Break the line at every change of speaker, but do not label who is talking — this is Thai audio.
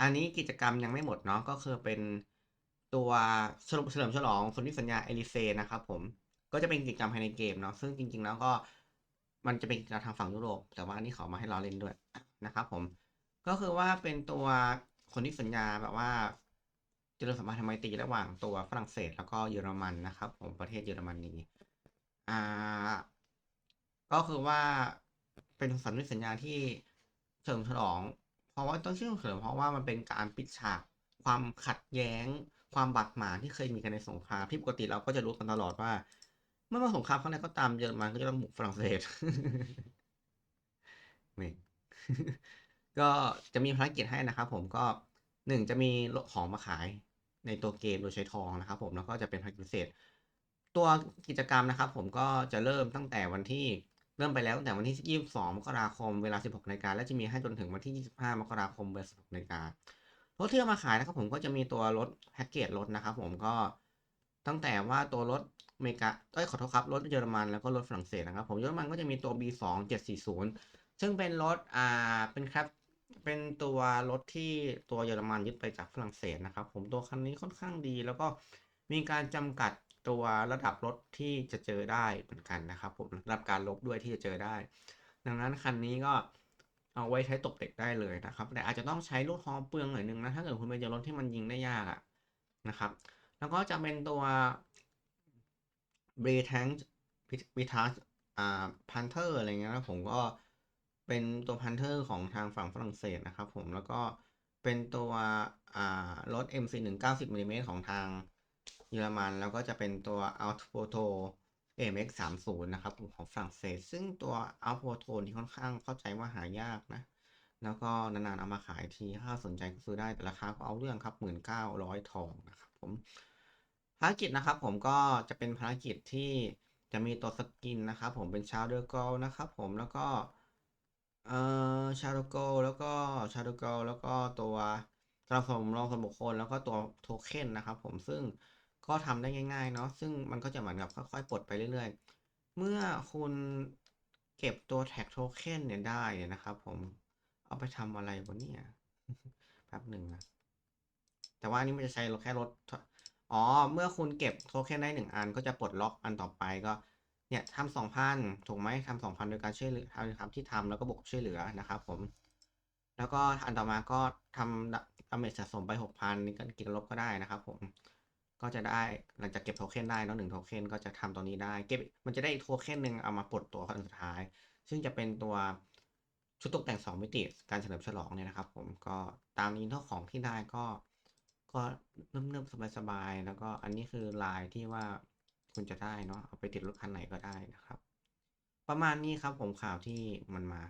อันนี้กิจกรรมยังไม่หมดเนาะก็คือเป็นตัวสรุปเฉลิมฉลองคนที่สัญญาเอลิเซนะครับผมก็จะเป็นกิจกรรมภายในเกมเนาะซึ่งจริง ๆ แล้วก็มันจะเป็นกิจกรรมทางฝั่งยุโรป แต่ว่าอันนี้เขามาให้เราเล่นด้วยนะครับผมก็คือว่าเป็นตัวคนที่สัญญาแบบว่าเจริญสัมพันธไมตรีระหว่างตัวฝรั่งเศส แล้วก็เยอรมันนะครับผมประเทศเยอรมนีอ่าก็คือว่าเป็นสัญญาสัญญาที่เฉลิมฉลอง ราะว่าต้องชื่อเฉลิมเพราะว่ามันเป็นการปิดฉากความขัดแย้ง ความบาดหมางที่เคยมีกันในสงครามที่ปกติเราก็จะรู้กันตลอดว่า เมื่อมาสงครามครั้งไหนก็ตามเยอรมันก็จะต้องบุกฝรั่งเศสนี่ก็จะมีภารกิจให้นะครับผมก็หนึ่งจะมีของมาขายในตัวเกมโดยใช้ทองนะครับผมแล้วก็จะเป็นภารกิจพิเศษ ตัวกิจกรรมนะครับผมก็จะเริ่มตั้งแต่วันที่ เริ่มไปแล้วตั้งแต่วันที่ 22 มกราคม เวลา 16นาฬิกาและจะมีให้จนถึงวันที่ 25 มกราคม เวลา 16นาฬิการถที่เอามาขายนะครับผมก็จะมีตัวรถแพ็กเกจรถนะครับผมก็ตั้งแต่ว่าตัวรถอเมริกาเอ้ยขอโทษครับรถเยอรมันแล้วก็รถฝรั่งเศสนะครับผมเยอรมันก็จะมีตัว B2 740 ซึ่งเป็นรถอ่าเป็นครับเป็นตัวรถที่ตัวเยอรมันยึดไปจากฝรั่งเศสนะครับผมตัวคันนี้ค่อนข้างดีแล้วก็ มีการจำกัดตัวระดับรถที่จะเจอได้เหมือนกันนะครับผมระดับการลบด้วยที่จะเจอได้ ดังนั้นคันนี้ก็เอาไว้ใช้ตกเด็กได้เลยนะครับ แต่อาจจะต้องใช้ลูกฮอเปลืองหน่อยนึงนะถ้าเกิดคุณไปเจอรถที่มันยิงได้ยากอะนะครับ แล้วก็จะเป็นตัวเบรทังวิทัสอ่าพันเทอร์อะไรเงี้ยนะผมก็เป็นตัวพันเทอร์ของทางฝั่งฝรั่งเศสนะครับผมแล้วก็เป็นตัวอ่ารถ MC 1 90มิลลิเมตรของทาง เยอรมัน แล้วก็จะเป็นตัว Autopoto AMX 30นะครับของฝรั่งเศส ซึ่งตัว Autopoto นี่ค่อนข้างเข้าใจว่าหายากนะ แล้วก็นานๆเอามาขายทีถ้าสนใจก็ซื้อได้แต่ราคาก็เอาเรื่องครับหมื่นเก้าร้อยทองนะครับผมภารกิจนะครับผมก็จะเป็นภารกิจที่จะมีตัวสกินนะครับผมเป็นชาร์เดอร์กลนะครับผมแล้วก็เอ่อชาร์เดอร์กลแล้วก็ชาร์เดอร์กลแล้วก็ตัวสำหรับผมลองส่วนบุคคลแล้วก็ตัวโทเค็นนะครับผมซึ่ง ก็ทำได้ง่าย ๆ เนาะซึ่งมันก็จะเหมือนกับค่อยๆปลดไปเรื่อยๆ เมื่อคุณเก็บตัวแท็กโทเค็นเนี่ยได้นะครับ ผมเอาไปทำอะไรวะเนี่ยแป๊บหนึ่งนะแต่ว่าอันนี้มันจะใช้แค่ลดอ๋อ เมื่อคุณเก็บโทเค็นได้หนึ่งอันก็จะปลดล็อกอันต่อไปก็เนี่ยทำสองพันถูกไหมทำสองพันโดยการช่วยเหลือทำที่ทำแล้วก็บวกช่วยเหลือนะครับผม แล้วก็อันต่อมาก็ทำดาเมจสะสมไปหกพันนี่ก็กินลบก็ได้นะครับผม ก็จะได้หลังจากเก็บโทเค็นได้แล้วหนึ่งโทเค็นก็จะทำตัวนี้ได้เก็บมันจะได้อีกโทเค็นหนึ่งเอามาปลดตัวอันสุดท้าย ซึ่งจะเป็นตัวชุดตกแต่ง 2 มิติการเฉลิมฉลองเนี่ยนะครับ ผมก็ตามนี้เท่าของที่ได้ก็ ก็เนิ่มๆสบายๆแล้วก็อันนี้คือลายที่ว่าคุณจะได้เนาะเอาไปติดรถคันไหนก็ได้นะครับ ประมาณนี้ครับผมข่าวที่มันมา